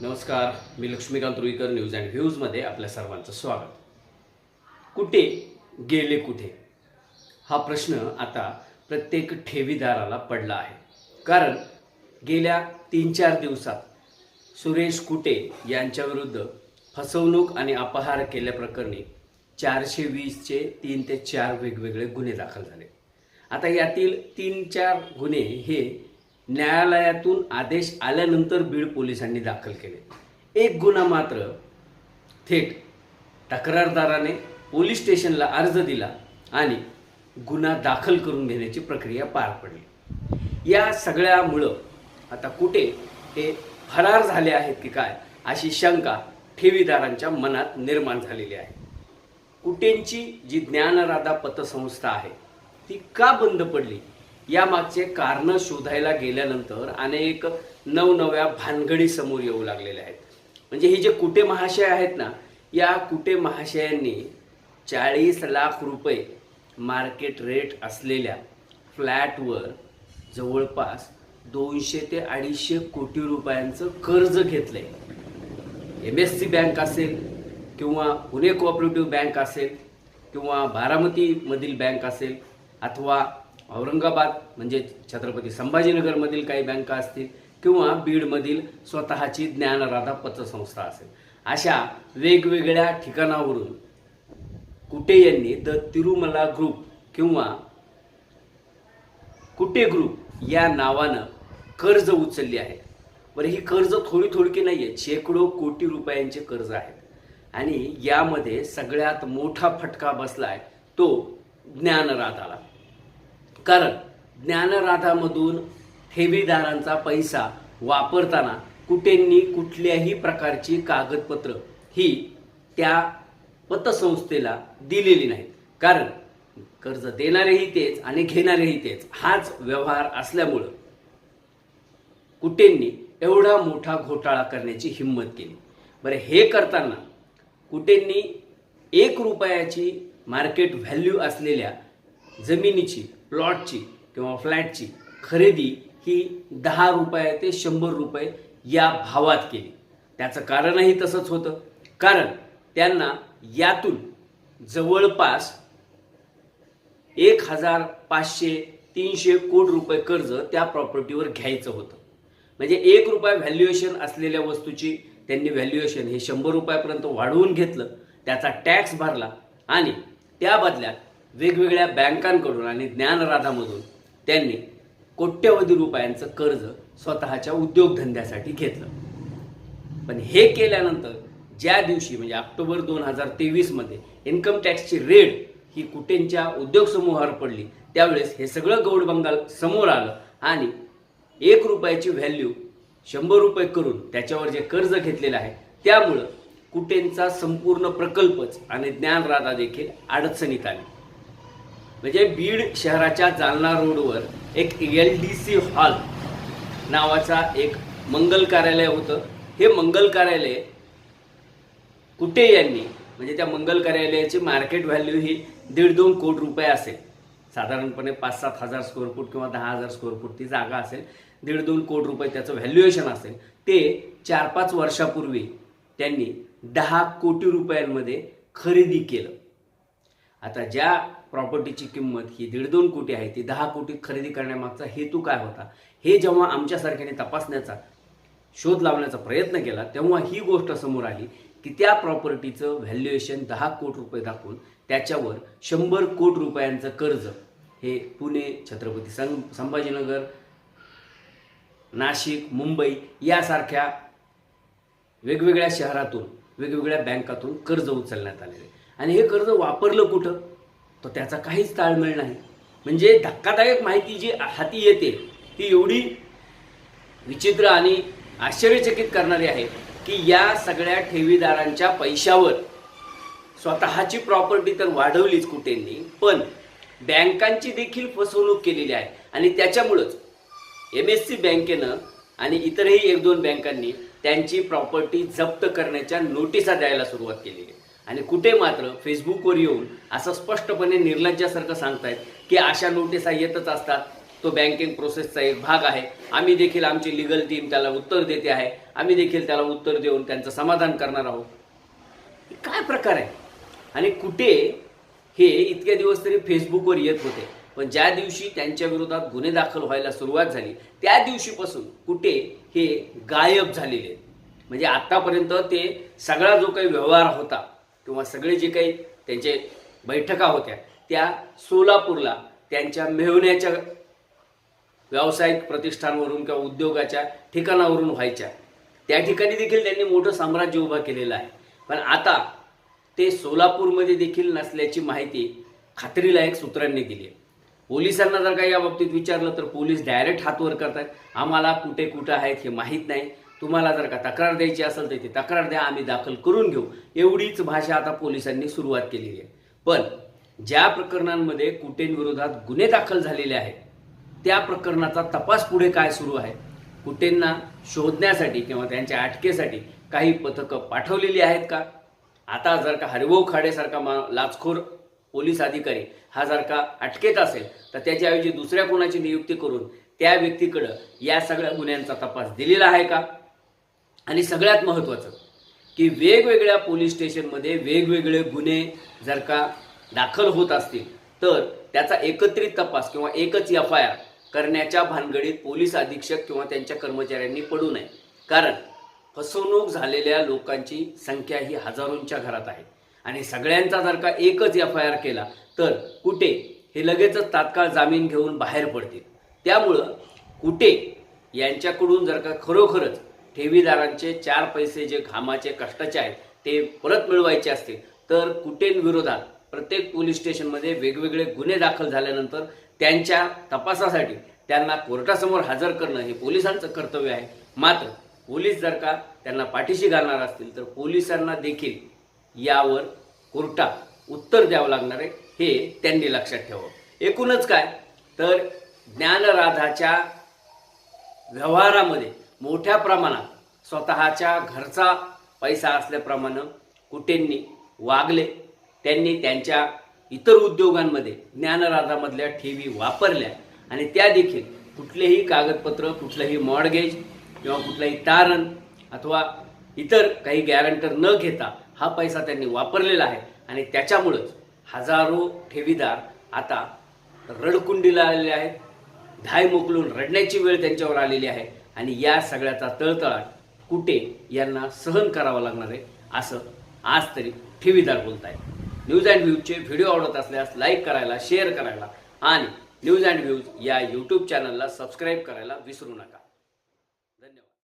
नमस्कार मी Laxmikant Ruikar news and व्ह्यूजमध्ये आपल्या सर्वांचं स्वागत. कुठे गेले कुठे? हा प्रश्न आता प्रत्येक ठेवीदाराला पडला आहे. कारण गेल्या तीन चार दिवसात सुरेश कुटे यांच्याविरुद्ध फसवणूक आणि अपहार केल्याप्रकरणी चारशे वीसचे तीन ते चार वेगवेगळे गुन्हे दाखल झाले. आता यातील तीन चार गुन्हे हे न्यायालयातून आदेश आल्यानंतर बीड पोलिसांनी दाखल केले. एक गुन्हा मात्र थेट तक्रारदाराने पोलीस स्टेशनला अर्ज दिला आणि गुन्हा दाखल करून घेण्याची प्रक्रिया पार पडली. या सगळ्यामुळं आता कुठे हे फरार झाले आहेत की काय अशी शंका ठेवीदारांच्या मनात निर्माण झालेली आहे. कुटेंची जी ज्ञानराधा पतसंस्था आहे ती का बंद पडली? यामागचे कारणं शोधायला गेल्यानंतर अनेक नवनव्या भानगडी समोर येऊ लागलेल्या आहेत. म्हणजे हे जे कुटे महाशय आहेत ना या कुटे महाशयांनी चाळीस लाख रुपये मार्केट रेट असलेल्या फ्लॅटवर जवळपास दोनशे ते अडीचशे कोटी रुपयांचं कर्ज घेतलं आहे एम एस सी बँक असेल किंवा पुणे कोऑपरेटिव्ह बँक असेल किंवा बारामतीमधील बँक असेल अथवा औरंगाबाद म्हणजे छत्रपती संभाजीनगरमधील काही बँका असतील किंवा बीडमधील स्वतःची ज्ञानराधा पतसंस्था असेल. अशा वेगवेगळ्या ठिकाणावरून कुटे यांनी द तिरुमला ग्रुप किंवा कुटे ग्रुप या नावानं कर्ज उचलली आहे. बरं ही कर्ज थोडी थोडकी नाही आहे शेकडो कोटी रुपयांचे कर्ज आहेत. आणि यामध्ये सगळ्यात मोठा फटका बसलाय तो ज्ञानराधाला. कारण ज्ञानराधामधून ठेवीदारांचा पैसा वापरताना कुठेंनी कुठल्याही प्रकारची कागदपत्र ही त्या पतसंस्थेला दिलेली नाहीत. कारण कर्ज देणारेही तेच आणि घेणारेही तेच. हाच व्यवहार असल्यामुळं कुटेंनी एवढा मोठा घोटाळा करण्याची हिंमत केली. बरं हे करताना कुटेंनी एक रुपयाची मार्केट व्हॅल्यू असलेल्या जमिनीची प्लॉटची किंवा फ्लॅटची खरेदी ही दहा रुपये ते शंभर रुपये या भावात केली. त्याचं कारणही तसंच होतं. कारण त्यांना यातून जवळपास एक हजार पाचशे तीनशे कोटी रुपये कर्ज त्या प्रॉपर्टीवर घ्यायचं होतं. म्हणजे एक रुपया व्हॅल्युएशन असलेल्या वस्तूची त्यांनी व्हॅल्युएशन हे शंभर रुपयापर्यंत वाढवून घेतलं. त्याचा टॅक्स भरला आणि त्या बदल्यात वेगवेगळ्या बँकांकडून आणि ज्ञानराधामधून त्यांनी कोट्यवधी रुपयांचं कर्ज स्वतःच्या उद्योगधंद्यासाठी घेतलं. पण हे केल्यानंतर ज्या दिवशी म्हणजे ऑक्टोबर दोन हजार तेवीसमध्ये इन्कम टॅक्सची रेड ही कुटेंच्या उद्योग समूहावर पडली त्यावेळेस हे सगळं गौड बंगाल समोर आलं आणि एक रुपयाची व्हॅल्यू शंभर रुपये करून त्याच्यावर जे कर्ज घेतलेलं आहे त्यामुळं कुटेंचा संपूर्ण प्रकल्पच आणि ज्ञानराधा देखील अडचणीत आली. म्हणजे बीड शहराच्या जालना रोडवर एक एल डी सी हॉल नावाचा एक मंगल कार्यालय होतं. हे मंगल कार्यालय कुटे यांनी? म्हणजे त्या मंगल कार्यालयाची मार्केट व्हॅल्यू ही दीड दोन कोटी रुपये असेल. साधारणपणे पाच सात हजार स्क्वेअर फूट किंवा दहा हजार स्क्वेअर फूट ती जागा असेल. दीड दोन कोटी रुपये त्याचं व्हॅल्युएशन असेल. ते चार पाच वर्षापूर्वी त्यांनी दहा कोटी रुपयांमध्ये खरेदी केलं. आता ज्या प्रॉपर्टीची किंमत ही दीड दोन कोटी आहे ती दहा कोटी खरेदी करण्यामागचा हेतू काय होता? हे जेव्हा आमच्यासारख्याने तपासण्याचा शोध लावण्याचा प्रयत्न केला तेव्हा ही गोष्ट समोर आली की त्या प्रॉपर्टीचं व्हॅल्युएशन दहा कोटी रुपये दाखवून त्याच्यावर शंभर कोटी रुपयांचं कर्ज. हे पुणे छत्रपती सं संभाजीनगर नाशिक मुंबई यासारख्या वेगवेगळ्या शहरातून वेगवेगळ्या बँकातून कर्ज उचलण्यात आलेले. आणि हे कर्ज वापरलं कुठं? तर त्याचा काहीच ताळमेळ नाही. म्हणजे धक्कादायक माहिती जी हाती येते ती एवढी विचित्र आणि आश्चर्यचकित करणारी आहे की या सगळ्या ठेवीदारांच्या पैशावर स्वतःची प्रॉपर्टी तर वाढवलीच कुठेंनी पण बँकांची देखील फसवणूक केलेली आहे. आणि त्याच्यामुळंच एम एस सी बँकेनं आणि इतरही एक दोन बँकांनी त्यांची प्रॉपर्टी जप्त करण्याच्या नोटिसा द्यायला सुरुवात केलेली आहे. आणि कुठे मात्र फेसबुकवर येऊन असं स्पष्टपणे निर्लज्जासारखं सांगतायत की अशा नोटिसा येतच असतात. तो बँकिंग प्रोसेसचा एक भाग आहे. आम्ही देखील आमची लिगल टीम त्याला उत्तर देते आहे. आम्ही देखील त्याला उत्तर देऊन त्यांचं समाधान करणार आहोत. काय प्रकार आहे? आणि कुठे हे इतके दिवस तरी फेसबुकवर येत होते. पण ज्या दिवशी त्यांच्या विरोधात गुन्हे दाखल व्हायला सुरुवात झाली त्या दिवशीपासून कुठे हे गायब झालेले. म्हणजे आत्तापर्यंत ते सगळा जो काही व्यवहार होता किंवा सगळे जे काही त्यांचे बैठका होत्या त्या सोलापूरला त्यांच्या मेहण्याच्या व्यावसायिक प्रतिष्ठानवरून किंवा उद्योगाच्या ठिकाणावरून व्हायच्या. त्या ठिकाणी देखील त्यांनी मोठं साम्राज्य उभं केलेलं आहे. पण आता ते सोलापूरमध्ये देखील नसल्याची माहिती खात्रीलायक सूत्रांनी दिली. आहे पोलिसांना जर काही या बाबतीत विचारलं तर पोलीस डायरेक्ट हातवर करतात आम्हाला कुठे कुठं आहेत हे माहीत नाही. तुम्हाला जर का तक्रार द्यायची असेल तर ती तक्रार द्या आम्ही दाखल करून घेऊ. एवढीच भाषा आता पोलिसांनी सुरुवात केलेली आहे. पण ज्या प्रकरणांमध्ये कुटेंविरोधात गुन्हे दाखल झालेले आहेत त्या प्रकरणाचा तपास पुढे काय सुरू आहे? कुटेंना शोधण्यासाठी किंवा त्यांच्या अटकेसाठी काही पथकं पाठवलेली आहेत का? आता जर का हरिभाऊ खाडेसारखा मा लाचखोर पोलीस अधिकारी हा जर का अटकेत असेल तर त्याच्याऐवजी दुसऱ्या कोणाची नियुक्ती करून त्या व्यक्तीकडं या सगळ्या गुन्ह्यांचा तपास दिलेला आहे का? आणि सगळ्यात महत्त्वाचं की वेगवेगळ्या पोलीस स्टेशनमध्ये वेगवेगळे गुन्हे जर का दाखल होत असतील तर त्याचा एकत्रित तपास किंवा एकच एफ आय आर करण्याच्या भानगडीत पोलीस अधीक्षक किंवा त्यांच्या कर्मचाऱ्यांनी पडू नये. कारण फसवणूक झालेल्या लोकांची संख्या ही हजारोंच्या घरात आहे. आणि सगळ्यांचा जर का एकच एफ आय आर केला तर कुठे हे लगेचच तात्काळ जामीन घेऊन बाहेर पडतील. त्यामुळं कुठे यांच्याकडून जर का खरोखरच ठेवीदारांचे चार पैसे जे घामाचे कष्टाचे आहेत ते परत मिळवायचे असतील तर कुटेंविरोधात प्रत्येक पोलीस स्टेशनमध्ये वेगवेगळे गुन्हे दाखल झाल्यानंतर त्यांच्या तपासासाठी त्यांना कोर्टासमोर हजर करणं हे पोलिसांचं कर्तव्य आहे. मात्र पोलीस जर का त्यांना पाठीशी घालणार असतील तर पोलिसांना देखील यावर कोर्टात उत्तर द्यावं लागणार आहे हे त्यांनी लक्षात ठेवावं. एकूणच काय? तर ज्ञानराधाच्या व्यवहारामध्ये मोठ्या प्रमाणात स्वतःच्या घरचा पैसा असल्याप्रमाणे कुटेंनी वागले त्यांनी त्यांच्या इतर उद्योगांमध्ये ज्ञानराधामधल्या ठेवी वापरल्या आणि त्या देखील कुठलेही कागदपत्र कुठलंही मॉडगेज किंवा कुठलंही तारण अथवा इतर काही गॅरंटर न घेता हा पैसा त्यांनी वापरलेला आहे आणि त्याच्यामुळंच हजारो ठेवीदार आता रडकुंडीला आलेले आहेत धाय मोकलून रडण्याची वेळ त्यांच्यावर आलेली आहे. आणि या सगळ्याचा तळतळाट कुठे यांना सहन करावा लागणार आहे असं आज तरी ठेवीदार बोलत आहे न्यूज अँड व्ह्यूजचे व्हिडिओ आवडत असल्यास लाईक करायला शेअर करायला आणि न्यूज अँड व्ह्यूज या यूट्यूब चॅनलला सबस्क्राईब करायला विसरू नका.